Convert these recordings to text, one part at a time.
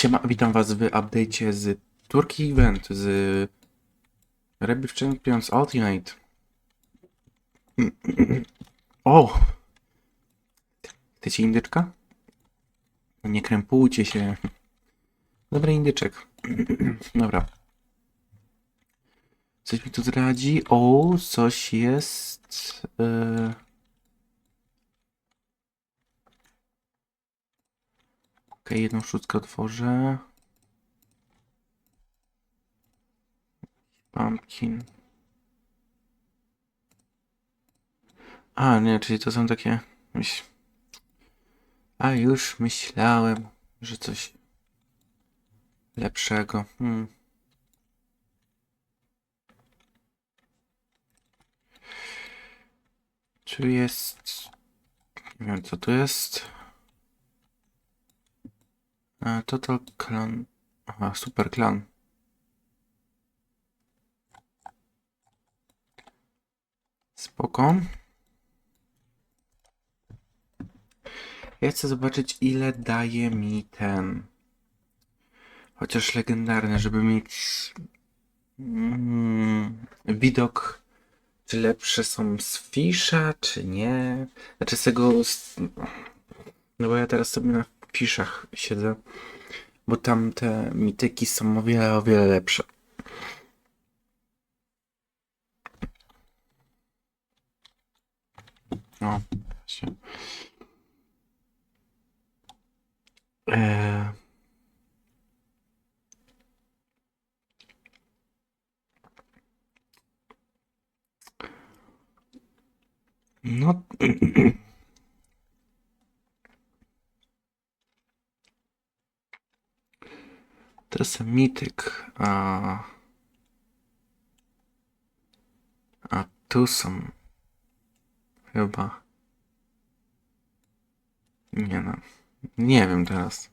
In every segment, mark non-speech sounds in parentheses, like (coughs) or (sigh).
Siema, witam was w update'cie z Turkey Event, z Rebel Champions Ultimate. O! Chcecie indyczka? Nie krępujcie się. Dobry indyczek. Dobra. Coś mi tu zdradzi. O, coś jest. Yy... Okej, jedną szóstkę otworzę. Pumpkin. A, nie, czyli to są takie... Myśl... A już myślałem, że coś lepszego. Hmm. Tu jest... Nie wiem, co tu jest. A, Total Clan. Aha, Super Clan. Spoko. Ja chcę zobaczyć, ile daje mi ten. Chociaż legendarny, żeby mieć mm, widok, czy lepsze są z Fisza, czy nie. Znaczy z tego. No bo ja teraz sobie na Fiszach siedzę, bo tam te mityki są o wiele, o wiele lepsze. O, właśnie. Eee. No. (clears throat) Jest mityk. A, a tu są. Chyba. Nie no. Nie wiem teraz.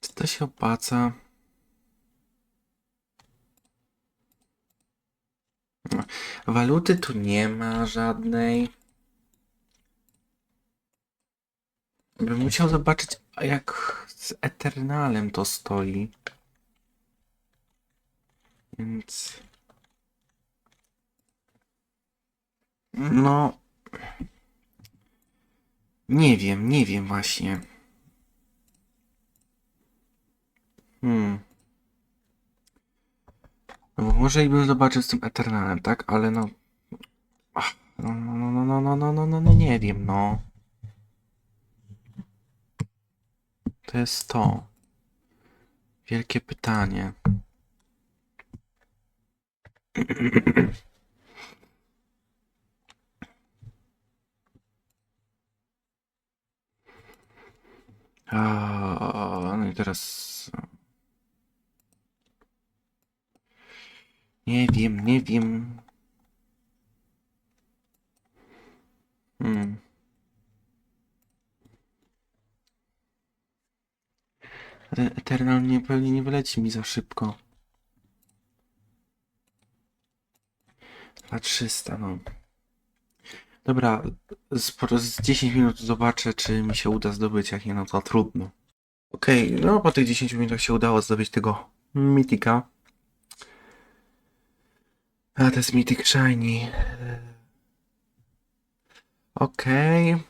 Czy to się opłaca? No, Waluty tu nie ma żadnej. Bym musiał zobaczyć, jak z Eternalem to stoi. Więc. No. Nie wiem, nie wiem właśnie. Hmm. No bo może i bym zobaczył z tym Eternalem, tak? Ale no. Ach, No, no, no, no, no, no, no, no, no, nie wiem, no. To jest to. Wielkie pytanie. (clears throat) A, no i teraz. Nie wiem, nie wiem. Hmm. Eternal nie, pewnie nie wyleci mi za szybko. 2300, no. Dobra, z, po- z 10 minut zobaczę, czy mi się uda zdobyć, jak nie, no to trudno. Okej, no po tych 10 minutach się udało zdobyć tego Mythika. A to jest Mythic Shiny. Okej.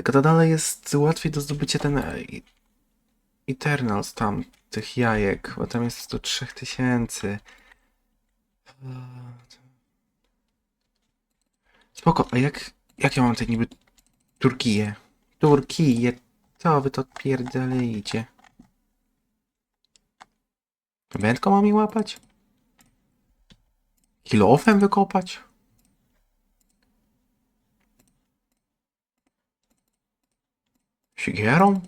Tylko to dalej jest łatwiej do zdobycia ten e, Eternals tam, tych jajek, bo tam jest 103 tysięcy. Spoko, a jak, jak ja mam te niby Turkiję? Turkiję, co wy to pierdolejcie? Wędką mam mi łapać? Kilofem wykopać? Siekierą?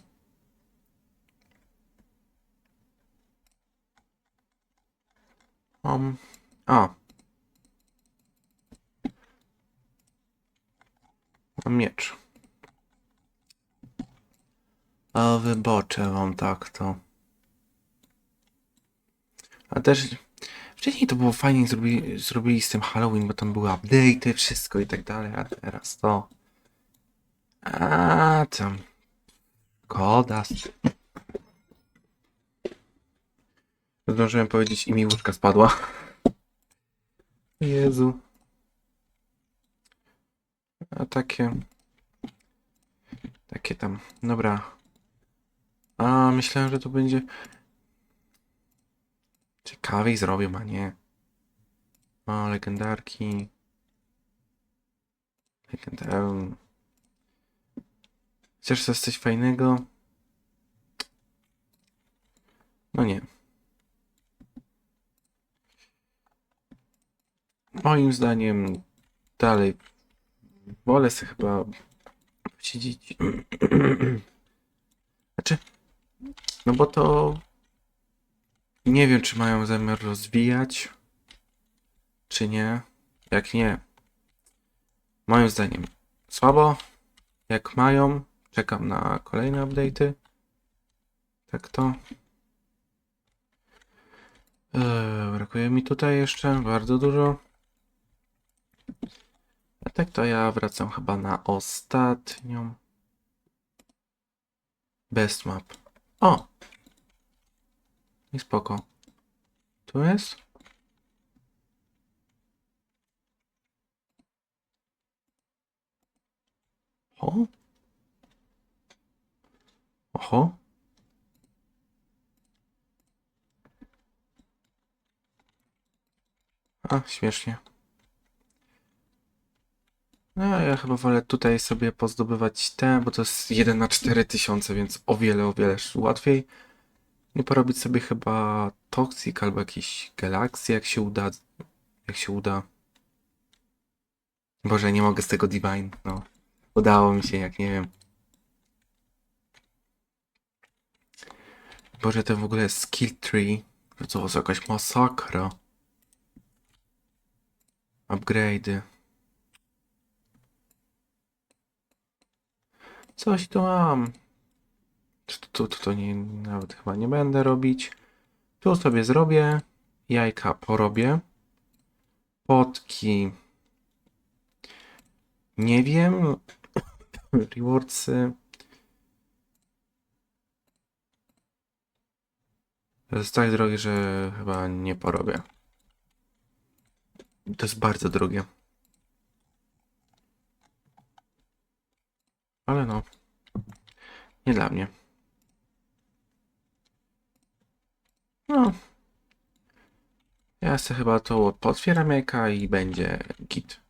Um, a. Mam miecz. A wyboczę wam tak to. A też Wcześniej to było fajnie zrobili, zrobili z tym Halloween, bo tam były update'y, wszystko i tak dalej, a teraz to... A tam... Koda. Zdążyłem powiedzieć i mi łóżka spadła. Jezu. A takie... Takie tam... Dobra. A, myślałem, że to będzie... Ciekawiej zrobią, a nie. O, legendarki. Legendarki. Chcesz coś, coś fajnego? No nie. Moim zdaniem dalej wolę sobie chyba siedzieć. (clears throat) Znaczy, no bo to nie wiem, czy mają zamiar rozwijać, czy nie. Jak nie, moim zdaniem słabo. Jak mają, czekam na kolejne update'y. Tak to. Eee, brakuje mi tutaj jeszcze bardzo dużo. A tak to ja wracam chyba na ostatnią. Best map. O! I spoko. Tu jest? O? Oho. A, śmiesznie. No, ja chyba wolę tutaj sobie pozdobywać te, bo to jest 1 na 4000, więc o wiele, o wiele łatwiej. Nie porobić sobie chyba Toxic albo jakiś Galaxy, jak się uda. Jak się uda. Boże, nie mogę z tego Divine, no. Udało mi się, jak nie wiem. Boże, to w ogóle skill tree. To co, to jakaś masakra. Upgrade'y. Coś tu mam. Tu, tu, tu to nie, nawet chyba nie będę robić. Tu sobie zrobię. Jajka porobię. Potki. Nie wiem. (coughs) Rewardsy. Jest tak drogie, że chyba nie porobię. To jest bardzo drogie. Ale no. Nie dla mnie. No. Ja sobie chyba to potwieram jajka i będzie git.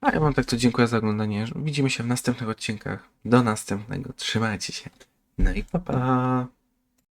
A ja wam tak to dziękuję za oglądanie. Widzimy się w następnych odcinkach. Do następnego. Trzymajcie się. No i pa pa.